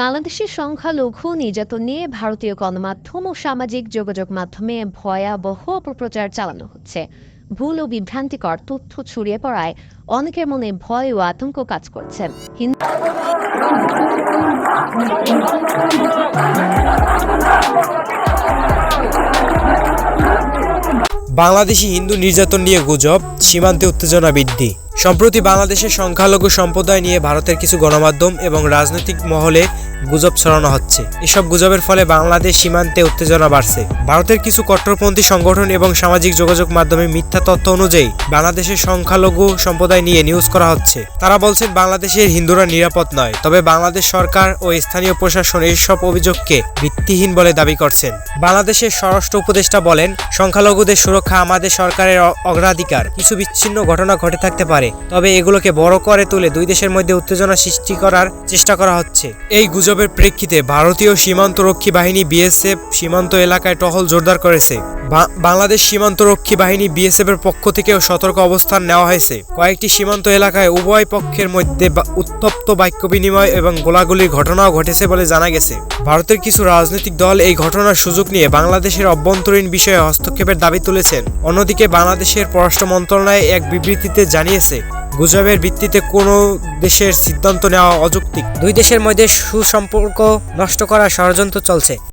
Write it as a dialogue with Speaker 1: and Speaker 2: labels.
Speaker 1: বাংলাদেশের সংখ্যালঘু নির্যাতন নিয়ে ভারতীয় গণমাধ্যম ও সামাজিক যোগাযোগ মাধ্যমে ভয়াবহ অপপ্রচার চালানো হচ্ছে। ভুল ও বিভ্রান্তিকর তথ্য ছড়িয়ে পড়ায় অনেকের মনে ভয় ও আতঙ্ক কাজ করছে।
Speaker 2: বাংলাদেশি হিন্দু নির্যাতন নিয়ে গুজব, সীমান্তে উত্তেজনা বৃদ্ধি। সম্প্রতি বাংলাদেশের সংখ্যালঘু সম্প্রদায় নিয়ে ভারতের কিছু গণমাধ্যম এবং রাজনৈতিক মহলে গুজব ছড়ানো হচ্ছে। এসব গুজবের ফলে বাংলাদেশ সীমান্তে উত্তেজনা বাড়ছে। ভারতের কিছু কট্টরপন্থী সংগঠন এবং সামাজিক যোগাযোগ মাধ্যমে মিথ্যা তথ্য অনুযায়ী বাংলাদেশের সংখ্যালঘু সম্প্রদায় নিয়ে নিউজ করা হচ্ছে। তারা বলছেন, বাংলাদেশের হিন্দুরা নিরাপদ নয়, তবে বাংলাদেশ সরকার ও স্থানীয় প্রশাসন এইসব অভিযোগকে ভিত্তিহীন বলে দাবি করছেন। বাংলাদেশের স্বরাষ্ট্র উপদেষ্টা বলেন, সংখ্যালঘুদের সুরক্ষা আমাদের সরকারের অগ্রাধিকার। কিছু বিচ্ছিন্ন ঘটনা ঘটে থাকতে পারে, তবে এগুলোকে বড় করে তুলে দুই দেশের মধ্যে উত্তেজনা সৃষ্টি করার চেষ্টা করা হচ্ছে। এই গুজবের প্রেক্ষিতে ভারতীয় সীমান্তরক্ষী বাহিনী বিএসএফ সীমান্ত এলাকায় টহল জোরদার করেছে। বাংলাদেশ সীমান্তরক্ষী বাহিনী বিএসএফ এর পক্ষ থেকেও সতর্ক অবস্থান নেওয়া হয়েছে। কয়েকটি সীমান্ত এলাকায় উভয় পক্ষের মধ্যে উত্তপ্ত বাক্য বিনিময় এবং গোলাগুলির ঘটনাও ঘটেছে বলে জানা গেছে। ভারতের কিছু রাজনৈতিক দল এই ঘটনার সুযোগ নিয়ে বাংলাদেশের অভ্যন্তরীণ বিষয়ে হস্তক্ষেপের দাবি তুলেছেন। অন্যদিকে বাংলাদেশের পররাষ্ট্র মন্ত্রণালয় এক বিবৃতিতে জানিয়েছে গুজবের ভিত্তিতে কোনো দেশের সিদ্ধান্ত নেওয়া অযৌক্তিক। দুই দেশের মধ্যে সুসম্পর্ক নষ্ট করার ষড়যন্ত্র চলছে।